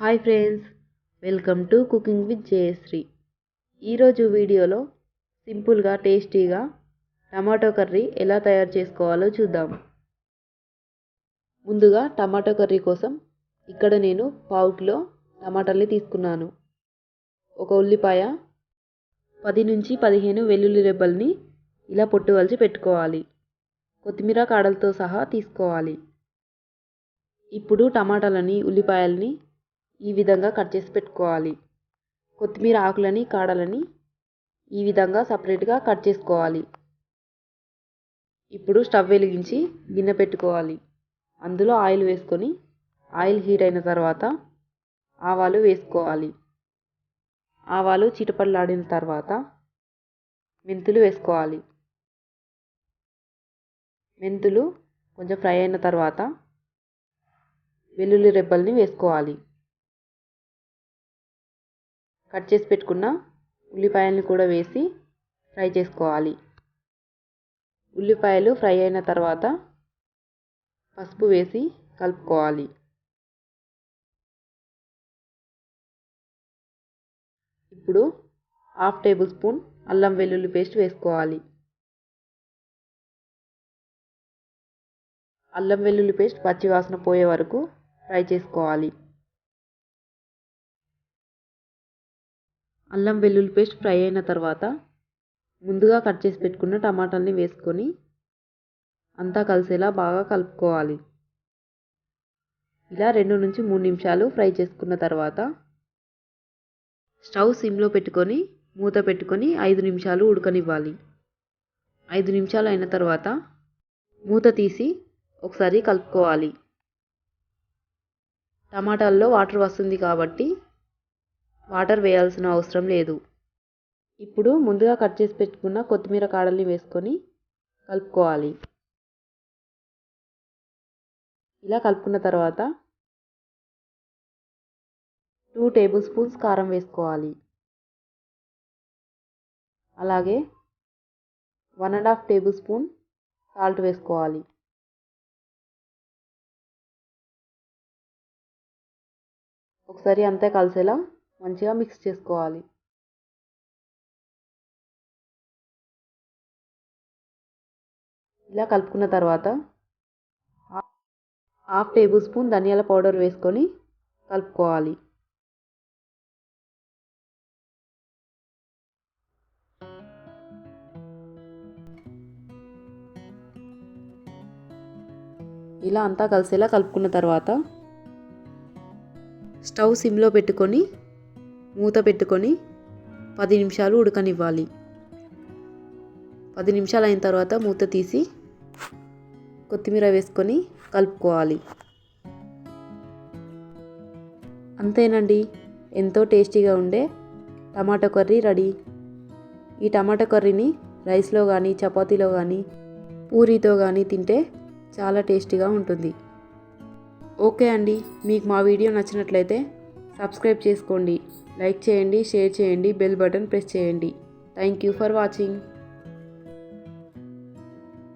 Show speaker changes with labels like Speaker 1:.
Speaker 1: Hi friends welcome to cooking with Jayashree. ఈరోజు వీడియోలో సింపుల్గా టేస్టీగా టమాటో కర్రీ ఎలా తయారు చేసుకోవాలో చూద్దాం. ముందుగా టమాటో కర్రీ కోసం ఇక్కడ నేను పావు కిలో తీసుకున్నాను. ఒక ఉల్లిపాయ పది నుంచి పదిహేను వెల్లుల్లి రెబ్బల్ని ఇలా పొట్టువలిచి పెట్టుకోవాలి. కొత్తిమీర కాడలతో సహా తీసుకోవాలి. ఇప్పుడు టమాటాలని ఉల్లిపాయలని ఈ విధంగా కట్ చేసి పెట్టుకోవాలి. కొత్తిమీర ఆకులని కాడలని ఈ విధంగా సపరేట్గా కట్ చేసుకోవాలి. ఇప్పుడు స్టవ్ వెలిగించి గిన్నె పెట్టుకోవాలి. అందులో ఆయిల్ వేసుకొని ఆయిల్ హీట్ అయిన తర్వాత ఆవాలు వేసుకోవాలి. ఆవాలు చిటపడలాడిన తర్వాత మెంతులు వేసుకోవాలి. మెంతులు కొంచెం ఫ్రై అయిన తర్వాత వెల్లుల్లి రెబ్బల్ని వేసుకోవాలి. కట్ చేసి పెట్టుకున్న ఉల్లిపాయల్ని కూడా వేసి ఫ్రై చేసుకోవాలి. ఉల్లిపాయలు ఫ్రై అయిన తర్వాత పసుపు వేసి కలుపుకోవాలి. ఇప్పుడు హాఫ్ టేబుల్ స్పూన్ అల్లం వెల్లుల్లి పేస్ట్ వేసుకోవాలి. అల్లం వెల్లుల్లి పేస్ట్ పచ్చివాసన పోయే వరకు ఫ్రై చేసుకోవాలి. అల్లం వెల్లుల్లి పేస్ట్ ఫ్రై అయిన తర్వాత ముందుగా కట్ చేసి పెట్టుకున్న టమాటాలని వేసుకొని అంతా కలిసేలా బాగా కలుపుకోవాలి. ఇలా రెండు నుంచి మూడు నిమిషాలు ఫ్రై చేసుకున్న తర్వాత స్టవ్ సిమ్లో పెట్టుకొని మూత పెట్టుకొని ఐదు నిమిషాలు ఉడకనివ్వాలి. ఐదు నిమిషాలు అయిన తర్వాత మూత తీసి ఒకసారి కలుపుకోవాలి. టమాటాల్లో వాటర్ వస్తుంది కాబట్టి వాటర్ వేయాల్సిన అవసరం లేదు. ఇప్పుడు ముందుగా కట్ చేసి పెట్టుకున్న కొత్తిమీర కాడల్ని వేసుకొని కలుపుకోవాలి. ఇలా కలుపుకున్న తర్వాత టూ టేబుల్ స్పూన్స్ కారం వేసుకోవాలి. అలాగే one and half tablespoon salt వేసుకోవాలి. ఒకసారి అంతా కలిసేలా మంచిగా మిక్స్ చేసుకోవాలి. ఇలా కలుపుకున్న తర్వాత హాఫ్ టేబుల్ స్పూన్ ధనియాల పౌడర్ వేసుకొని కలుపుకోవాలి. ఇలా అంతా కలిసేలా కలుపుకున్న తర్వాత స్టవ్ సిమ్లో పెట్టుకొని మూత పెట్టుకొని పది నిమిషాలు ఉడకనివ్వాలి. పది నిమిషాలు అయిన తర్వాత మూత తీసి కొత్తిమీర వేసుకొని కలుపుకోవాలి. అంతేనండి ఎంతో టేస్టీగా ఉండే టమాటో కర్రీ రెడీ. ఈ టమాటో కర్రీని రైస్లో కానీ చపాతీలో కానీ పూరీతో కానీ తింటే చాలా టేస్టీగా ఉంటుంది. ఓకే అండి మీకు మా వీడియో నచ్చినట్లయితే సబ్స్క్రైబ్ చేసుకోండి. లైక్ చేయండి షేర్ చేయండి బెల్ బటన్ ప్రెస్ చేయండి. Thank you for watching.